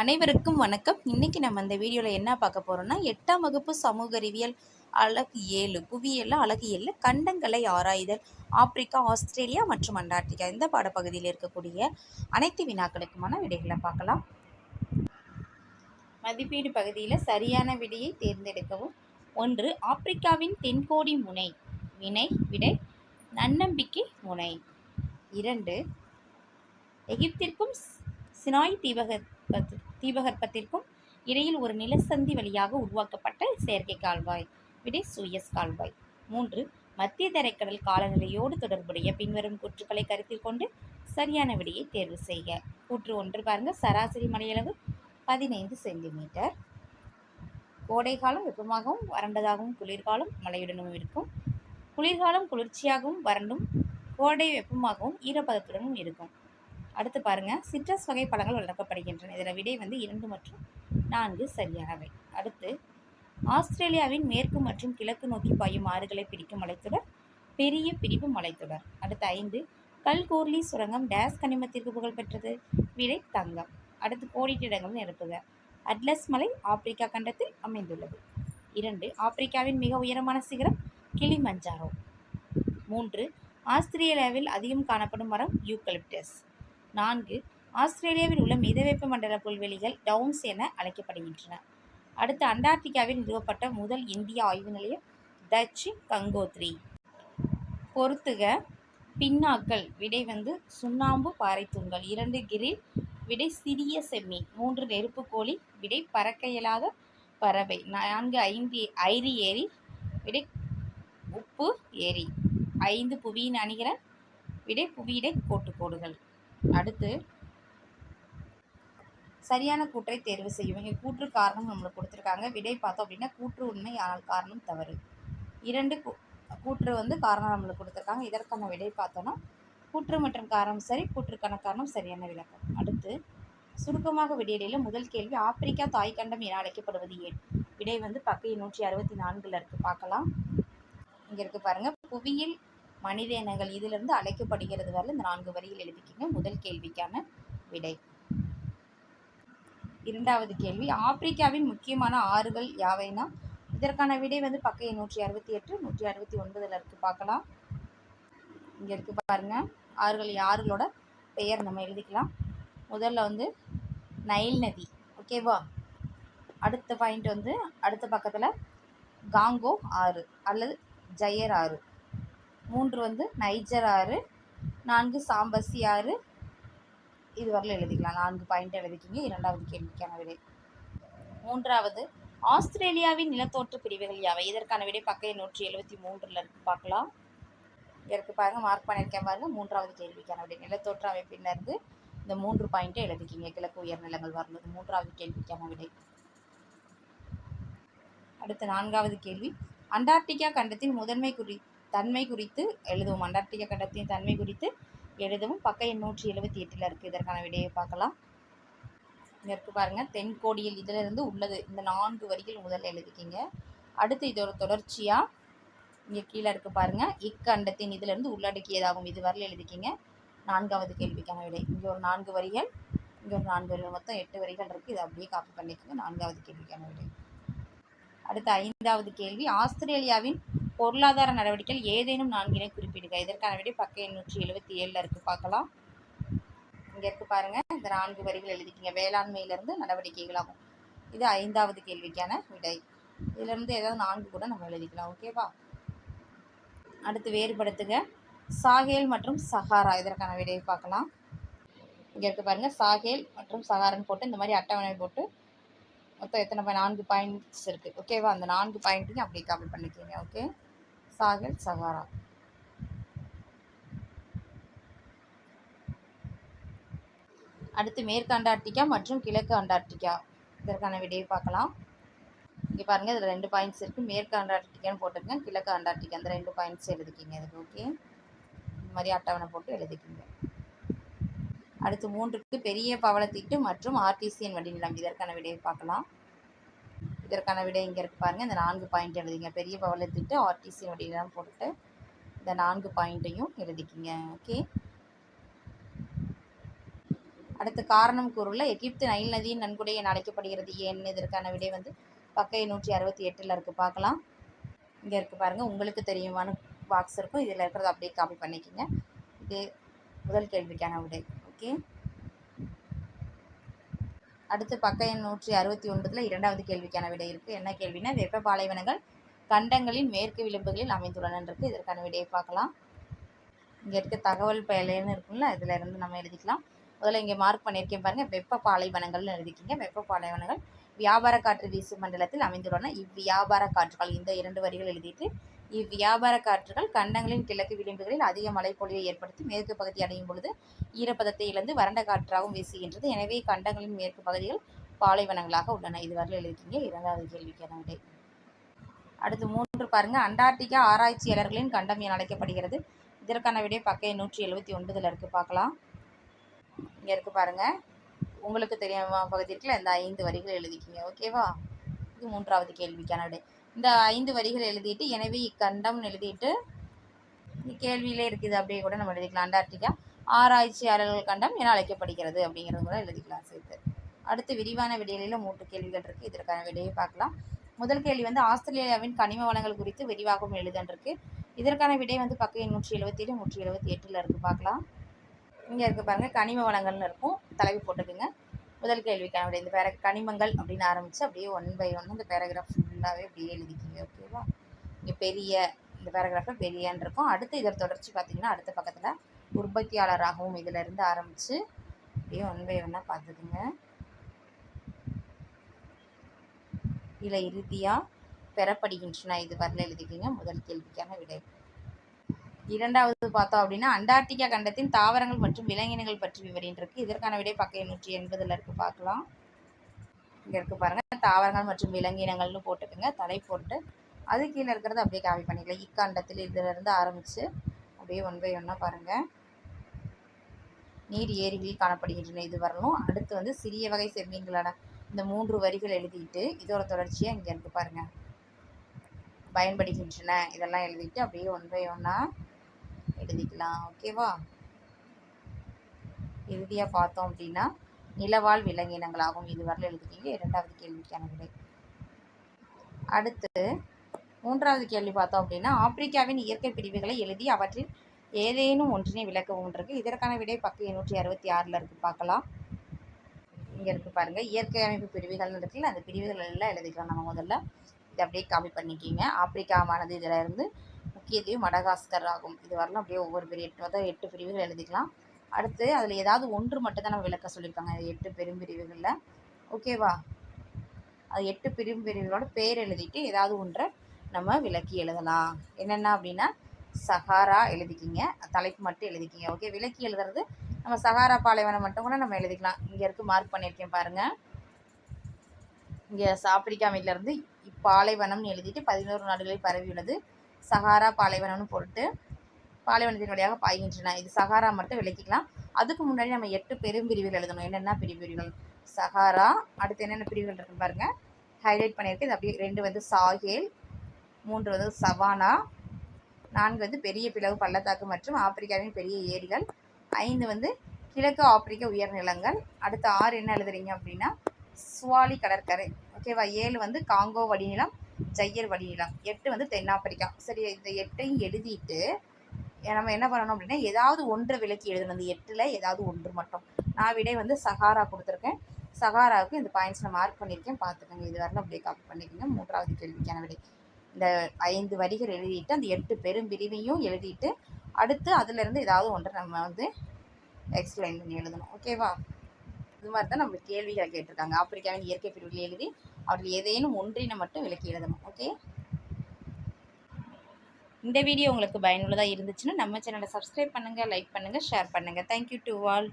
அனைவருக்கும் வணக்கம். இன்னைக்கு நம்ம இந்த வீடியோவில் என்ன பார்க்க போகிறோம்னா எட்டாம் வகுப்பு சமூக அறிவியல் அழகு ஏழு புவியியல் அழகு ஏழு கண்டங்களை ஆராய்தல் ஆப்பிரிக்கா ஆஸ்திரேலியா மற்றும் அண்டார்டிகா இந்த பாடப்பகுதியில் இருக்கக்கூடிய அனைத்து வினாக்களுக்குமான விடைகளை பார்க்கலாம். மதிப்பீடு பகுதியில் சரியான விடையை தேர்ந்தெடுக்கவும். ஒன்று ஆப்பிரிக்காவின் தென்கோடி முனை வினை விடை நன்னம்பிக்கை முனை. இரண்டு எகிப்திற்கும் சினாய் தீபகத்திற்கும் தீபகற்பத்திற்கும் இடையில் ஒரு நிலசந்தி வழியாக உருவாக்கப்பட்ட செயற்கை கால்வாய். விடை சுயஸ் கால்வாய். மூன்று. மத்திய தரைக்கடல் காலநிலையோடு தொடர்புடைய பின்வரும் கூற்றுக்களை கருத்தில் கொண்டு சரியான விடையை தேர்வு செய்க. கூற்று ஒன்று பாருங்க. சராசரி மழையளவு பதினைந்து சென்டிமீட்டர். கோடைக்காலம் வெப்பமாகவும் வறண்டதாகவும் குளிர்காலம் மழையுடனும் இருக்கும். குளிர்காலம் குளிர்ச்சியாகவும் வறண்டும் கோடை வெப்பமாகவும் ஈரப்பதத்துடனும் இருக்கும். அடுத்து பாருங்கள் சிட்ரஸ் வகை பழங்கள் வளர்க்கப்படுகின்றன. இதில் விடை வந்து இரண்டு மற்றும் நான்கு சரியானவை. அடுத்து ஆஸ்திரேலியாவின் மேற்கு மற்றும் கிழக்கு நோக்கி பாயும் ஆறுகளை பிடிக்கும் மலைத்தொடர் பெரிய பிரிவு மலைத்தொடர். அடுத்து ஐந்து கல்கோர்லி சுரங்கம் டேஸ் கனிமத்திற்கு புகழ் பெற்றது. விடை தங்கம். அடுத்து கோடிட்டு இடங்கள் நிரப்புக. அட்லஸ் மலை ஆப்பிரிக்கா கண்டத்தில் அமைந்துள்ளது. இரண்டு ஆப்பிரிக்காவின் மிக உயரமான சிகரம் கிளிமஞ்சாரோ. மூன்று ஆஸ்திரேலியாவில் அதிகம் காணப்படும் மரம் யூக்கலிப்டஸ் நான்கு ஆஸ்திரேலியாவில் உள்ள மிதவெப்ப மண்டல புல்வெளிகள் டவுன்ஸ் என அழைக்கப்படுகின்றன. அடுத்து அண்டார்டிகாவில் நிறுவப்பட்ட முதல் இந்திய ஆய்வு நிலையம் டச்சு கங்கோத்ரி. பொறுத்துக பின்னாக்கள் விடை வந்து சுண்ணாம்பு பாறைத்தூண்கள் இரண்டு கிரில் விடை சிறிய செம்மீன். மூன்று நெருப்பு கோழி விடை பறக்க இயலாத பறவை. நான்கு ஐந்து ஐரி ஏரி விடை உப்பு ஏரி. ஐந்து புவியின் அணிகலன் விடை புவியிடை கோட்டுக்கோடுகள். அடுத்து சரியான கூற்றை தேர்வு செய்யும். இங்கே கூற்று காரணம் நம்மளுக்கு கொடுத்துருக்காங்க. விடை பார்த்தோம் அப்படின்னா கூற்று உண்மை ஆனால் காரணம் தவறு. இரண்டு கூ- கூற்று வந்து காரணம் நம்மளுக்கு கொடுத்துருக்காங்க. இதற்கான விடை பார்த்தோன்னா கூற்று மற்றும் காரணம் சரி கூற்றுக்கான காரணம் சரியான விளக்கம். அடுத்து சுருக்கமாக விடையில முதல் கேள்வி ஆப்பிரிக்கா தாய்க்கண்டம் என அழைக்கப்படுவது ஏன்? விடை வந்து பக்கையை நூற்றி அறுபத்தி நான்கில் இருக்குது பார்க்கலாம். இங்கே இருக்குது பாருங்கள் புவியில் மனித இனங்கள் இதிலிருந்து அழைக்கப்படுகிறது வரல. இந்த நான்கு வரியில் எழுதிக்கிங்க. முதல் கேள்விக்கான விடை. இரண்டாவது கேள்வி. ஆப்பிரிக்காவின் முக்கியமான ஆறுகள் யாவைனா? இதற்கான விடை வந்து பக்க நூற்றி அறுபத்தி எட்டு நூற்றி அறுபத்தி ஒன்பதில் இருக்குது பார்க்கலாம். இங்கே இருக்குது பாருங்கள் ஆறுகள் ஆறுகளோட பெயர் நம்ம எழுதிக்கலாம். முதல்ல வந்து நைல் நதி. ஓகேவா அடுத்த பாயிண்ட் வந்து அடுத்த பக்கத்தில் காங்கோ ஆறு அல்லது ஜயர் ஆறு. மூன்று வந்து நைஜர் ஆறு நான்கு சாம்பசி ஆறு. இது வரல எழுதிக்கலாம். நான்கு பாயிண்ட் எழுதிக்கிங்க இரண்டாவது கேள்விக்கான விடை. மூன்றாவது ஆஸ்திரேலியாவின் நிலத்தோற்ற பிரிவுகள் யாவை? இதற்கான விடை பக்க நூற்றி எழுபத்தி மூன்றில் இருக்கு. பார்க்கலாம். இதற்கு பாருங்கள் மார்க் பண்ணியிருக்கேன் பாருங்கள் மூன்றாவது கேள்விக்கான விடை. நிலத்தோற்ற அமைப்பிலிருந்து இந்த மூன்று பாயிண்ட்டை எழுதிக்கிங்க கிழக்கு உயர்நிலங்கள் வரணும் மூன்றாவது கேள்விக்கான விடை. அடுத்த நான்காவது கேள்வி. அண்டார்டிகா கண்டத்தின் முதன்மை குறி தன்மை குறித்து எழுதவும். அண்டார்டிகா கண்டத்தின் தன்மை குறித்து எழுதவும் பக்க எண் நூற்றி எழுபத்தி எட்டில் இருக்குது இதற்கான விடையை பார்க்கலாம். இங்கே இருக்குது பாருங்கள் தென்கோடியில் இதிலிருந்து உள்ளது. இந்த நான்கு வரிகள் முதல்ல எழுதிக்கிங்க. அடுத்து இதோட தொடர்ச்சியாக இங்கே கீழே இருக்குது பாருங்கள் இக்கண்டத்தின் இதிலிருந்து உள்ளடக்கியதாகும். இது வரல எழுதிக்கிங்க. நான்காவது கேள்விக்கான விடை. இங்கே ஒரு நான்கு வரிகள் இங்கே ஒரு நான்கு வரிகள். மொத்தம் எட்டு வரிகள் இருக்குது இதை அப்படியே காப்பி பண்ணிக்கோங்க. நான்காவது கேள்விக்கான விடை. அடுத்து ஐந்தாவது கேள்வி. ஆஸ்திரேலியாவின் பொருளாதார நடவடிக்கைகள் ஏதேனும் நான்கினை குறிப்பிடுக. இதற்கான விடை பக்க எண்ணூற்றி எழுபத்தி ஏழில் இருக்குது பார்க்கலாம். இங்கே இருக்கு பாருங்க. இந்த நான்கு வரிகள் எழுதிக்கிங்க. வேளாண்மையிலிருந்து நடவடிக்கைகளாகும். இது ஐந்தாவது கேள்விக்கான விடை. இதிலிருந்து ஏதாவது நான்கு கூட நம்ம எழுதிக்கலாம். ஓகேவா அடுத்து வேறுபடுத்துக. சாகேல் மற்றும் சஹாரா. இதற்கான விடையை பார்க்கலாம். இங்கே இருக்கு பாருங்கள் சாகேல் மற்றும் சஹாரன் போட்டு இந்த மாதிரி அட்டவணை போட்டு மொத்தம் எத்தனை நான்கு பாயிண்ட்ஸ் இருக்குது ஓகேவா அந்த நான்கு பாயிண்ட்டையும் அப்படியே காப்பி பண்ணிக்கோங்க. ஓகே சாகல் சகாரா அடுத்து மேற்கு அண்டார்டிகா மற்றும் கிழக்கு அண்டார்டிகா. இதற்கான விடையை பார்க்கலாம். இங்கே பாருங்கள் இதில் ரெண்டு பாயிண்ட்ஸ் இருக்குது மேற்கு அண்டார்டிகான்னு போட்டிருக்கேன் கிழக்கு அண்டார்டிகா. அந்த ரெண்டு பாயிண்ட்ஸ் எழுதிக்கிங்க இதுக்கு ஓகே இந்த மாதிரி அட்டவணை போட்டு எழுதிக்கிங்க. அடுத்து மூன்றுக்கு பெரிய பவளத்தீட்டு மற்றும் ஆர்டிசியன் வடிநிலம். இதற்கான விடையை பார்க்கலாம். இதற்கான விடை இங்கே இருக்கு பாருங்க. இந்த நான்கு பாயிண்ட் எழுதிங்க. பெரிய பவளத்தீட்டு ஆர்டிசி வடிநிலம் போட்டு இந்த நான்கு பாயிண்ட்டையும் எழுதிக்கிங்க. ஓகே அடுத்து காரணம் கூறுள்ள எகிப்து நைல் நதியின் நன்கொடை என அழைக்கப்படுகிறது ஏன்? இதற்கான விடை வந்து பக்கை நூற்றி அறுபத்தி எட்டில் இருக்குது பார்க்கலாம். இங்கே இருக்குது பாருங்கள் உங்களுக்கு தெரியுமான பாக்ஸ் இருக்கும். இதில் இருக்கிறத அப்படியே காப்பி பண்ணிக்கோங்க. இது முதல் கேள்விக்கான விடை. ஓகே அடுத்து பக்க எண் நூற்றி அறுபத்தி ஒன்பதில் இரண்டாவது கேள்விக்கான விடை இருக்குது என்ன கேள்வினா வெப்ப பாலைவனங்கள் கண்டங்களின் மேற்கு விளிம்புகளில் அமைந்துள்ளன இருக்குது இதற்கான விடையை பார்க்கலாம். இங்கே இருக்க தகவல் பயலேன்னு இருக்குல்ல இதில் இருந்து நம்ம எழுதிக்கலாம். முதல்ல இங்கே மார்க் பண்ணியிருக்கேன் பாருங்கள் வெப்ப பாலைவனங்கள்னு எழுதிக்கிங்க. வெப்ப பாலைவனங்கள் வியாபார காற்று வீசு மண்டலத்தில் அமைந்துள்ளன. இவ்வியாபார காற்றுகள் இந்த இரண்டு வரிகள் எழுதிட்டு இவ்வியாபார காற்றுகள் கண்டங்களின் கிழக்கு விளிம்புகளில் அதிக மழைப்பொழிவை ஏற்படுத்தி மேற்கு பகுதி அடையும் பொழுது ஈரப்பதத்தை இழந்து வறண்ட காற்றாகவும் வீசுகின்றது. எனவே கண்டங்களின் மேற்கு பகுதிகள் பாலைவனங்களாக உள்ளன. இதுவரையில் எழுதிங்க இரண்டாவது கேள்விக்கான விடை அடுத்து மூன்று பாருங்க. அண்டார்டிகா ஆராய்ச்சியாளர்களின் கண்டம் என அழைக்கப்படுகிறது. இதற்கான விடை பக்கை நூற்றி எழுபத்தி ஒன்பதில் இருக்குது பார்க்கலாம். இங்கே இருக்குது பாருங்கள் உங்களுக்கு தெரியாம பகுதியில் இந்த ஐந்து வரிகள் எழுதிக்கிங்க ஓகேவா? இது மூன்றாவது கேள்விக்கான விடை. இந்த ஐந்து வரிகள் எழுதிட்டு எனவே இக்கண்டம்னு எழுதிட்டு கேள்வியிலே இருக்குது அப்படியே கூட நம்ம எழுதிக்கலாம். அண்டார்டிகா ஆராய்ச்சியாளர்கள் கண்டம் என அழைக்கப்படுகிறது அப்படிங்கிறது கூட எழுதிக்கலாம் சேர்த்து. அடுத்து விரிவான விடையில மூன்று கேள்விகள் இருக்குது இதற்கான விடையை பார்க்கலாம். முதல் கேள்வி வந்து ஆஸ்திரேலியாவின் கனிம வளங்கள் குறித்து விரிவாகவும் எழுதன்றிருக்கு. இதற்கான விடை வந்து பக்கம் நூற்றி எழுபத்தி ஏழு நூற்றி எழுபத்தி எட்டில் இருக்குது பார்க்கலாம். இங்கே இருக்குது பாருங்கள் கனிம வளங்கள்னு இருக்கும். தலைவி போட்டுக்குங்க முதல் கேள்விக்கான விட இந்த பேர கனிமங்கள் அப்படின்னு ஆரம்பித்து அப்படியே ஒன் பை ஒன் இந்த பேராகிராஃப் ஃபுல்லாகவே அப்படியே எழுதிக்கிங்க ஓகேவா இங்கே பெரிய இந்த பேராகிராஃபில் பெரியன்னு இருக்கும். அடுத்து இதர் தொடர்ச்சி பார்த்தீங்கன்னா அடுத்த பக்கத்தில் உற்பத்தியாளராகவும் இதிலிருந்து ஆரம்பித்து அப்படியே ஒன் பை ஒன்னாக பார்த்துக்குங்க. இதில் இறுதியாக பெறப்படுகின்றன இது வரல எழுதிக்கிங்க முதல் கேள்விக்கான விடை. இரண்டாவது பார்த்தோம் அப்படின்னா அண்டார்டிகா கண்டத்தின் தாவரங்கள் மற்றும் விலங்கினங்கள் பற்றி விவரின்றிருக்கு. இதற்கான விடை பக்க நூற்றி எண்பதில் இருக்கு. பார்க்கலாம். இங்கே இருக்கு பாருங்கள் தாவரங்கள் மற்றும் விலங்கினங்கள்னு போட்டுக்கோங்க. தலை போட்டு. அது கீழே இருக்கிறத அப்படியே காவி பண்ணிக்கலாம். இக்காண்டத்தில் இதிலிருந்து ஆரம்பித்து அப்படியே ஒன் பை ஒன்னாக பாருங்கள் நீர் ஏரிகளில் காணப்படுகின்றன இது வரணும் அடுத்து வந்து சிறிய வகை செம்மீன்களான இந்த மூன்று வரிகள் எழுதிட்டு இதோட தொடர்ச்சியாக இங்கே இருக்கு பாருங்கள் பயன்படுகின்றன. இதெல்லாம் எழுதிட்டு அப்படியே ஒன் பை ஒன்னாக எழுதிக்கலாம் ஓகேவா இறுதியாக பார்த்தோம் அப்படின்னா நிலவாழ் விலங்கினங்களாகும் இது வரல எழுதிக்கிங்க இரண்டாவது கேள்விக்கான விடை. அடுத்து மூன்றாவது கேள்வி பார்த்தோம் அப்படின்னா ஆப்பிரிக்காவின் இயற்கை பிரிவுகளை எழுதி அவற்றில் ஏதேனும் ஒன்றினை விளக்கவும் இருக்கு. இதற்கான விடை பக்கம் எண்ணூற்றி அறுபத்தி ஆறில் இருக்குது பார்க்கலாம். இங்கே இருக்குது பாருங்கள் இயற்கை அமைப்பு பிரிவுகள்னு இருக்குல்ல அந்த பிரிவுகள் எல்லாம் எழுதிக்கலாம் நம்ம முதல்ல. இதை அப்படியே காப்பி பண்ணிக்கிங்க. ஆப்பிரிக்காவானது இதில் இருந்து முக்கியத்துவம் மடகாஸ்கர் ஆகும். இது வரலாம் அப்படியே ஒவ்வொரு பெரிய எட்டு எட்டு பிரிவுகள் எழுதிக்கலாம். அடுத்து அதில் ஏதாவது ஒன்று மட்டும் தான் நம்ம விளக்க சொல்லியிருக்காங்க. எட்டு பெரும் பிரிவுகளில். ஓகேவா அது எட்டு பெரும் பிரிவுகளோட பேர் எழுதிட்டு ஏதாவது ஒன்றை நம்ம விளக்கி எழுதலாம். என்னென்ன அப்படின்னா சஹாரா எழுதிக்கிங்க. தலைப்பு மட்டும் எழுதிக்கிங்க. ஓகே விளக்கி எழுதுறது நம்ம சஹாரா பாலைவனம் மட்டும் கூட நம்ம எழுதிக்கலாம். இங்கே இருக்குது மார்க் பண்ணியிருக்கேன் பாருங்கள் இங்கே ஆப்பிரிக்கா இப்பாலைவனம்னு எழுதிட்டு பதினோரு நாடுகளில் பரவியுள்ளது. சஹாரா பாலைவனம்னு போட்டு பாலைவனத்தின் வழியாக பாய்கின்றன. இது சஹாரா மட்டும் விளக்கிக்கலாம். அதுக்கு முன்னாடி நம்ம எட்டு பெரும் பிரிவுகள் எழுதணும். என்னென்ன பிரிவுகள்? சஹாரா அடுத்து என்னென்ன பிரிவுகள் இருக்குன்னு பாருங்கள் ஹைலைட் பண்ணியிருக்கு. இது அப்படியே ரெண்டு வந்து சாஹேல் மூன்று வந்து சவானா நான்கு வந்து பெரிய பிளவு பள்ளத்தாக்கு மற்றும் ஆப்பிரிக்காவின் பெரிய ஏரிகள் ஐந்து வந்து கிழக்கு ஆப்பிரிக்க உயர்நிலங்கள். அடுத்து ஆறு என்ன எழுதுறீங்க அப்படின்னா சுவாலி கடற்கரை. ஓகேவா ஏழு வந்து காங்கோ வடிநிலம் ஜையர் வடிநிலம். எட்டு வந்து தென்னாப்பிரிக்கா. சரி இந்த எட்டையும் எழுதிட்டு நம்ம என்ன பண்ணணும் அப்படின்னா ஏதாவது ஒன்றை விலக்கி எழுதணும். இந்த எட்டில் ஏதாவது ஒன்று மட்டும். நான் விடை வந்து சஹாரா கொடுத்துருக்கேன். சஹாராவுக்கு இந்த பாயிண்ட்ஸில் மார்க் பண்ணியிருக்கேன். பார்த்துக்கோங்க. இது வரணும் அப்படியே காப்பி பண்ணிக்கோங்க. மூன்றாவது கேள்விக்கான விடை. இந்த ஐந்து வரிகள் எழுதிட்டு அந்த எட்டு பெரும் பிரிவையும் எழுதிட்டு அடுத்து அதுலேருந்து ஏதாவது ஒன்றை நம்ம வந்து எக்ஸ்பிளைன் பண்ணி எழுதணும். ஓகேவா இது மாதிரி தான் நம்மளுக்கு கேள்விகளை கேட்டிருக்காங்க. ஆப்பிரிக்காவின் இயற்கை பிரிவில் எழுதி அவர்கள் ஏதேனும் ஒன்றினை மட்டும் விளக்கி எழுதணும் ஓகே இந்த வீடியோ உங்களுக்கு பயனுள்ளதாக இருந்துச்சுன்னா நம்ம சேனலை சப்ஸ்கிரைப் பண்ணுங்கள் லைக் பண்ணுங்கள் ஷேர் பண்ணுங்கள் தேங்க்யூ டு ஆல்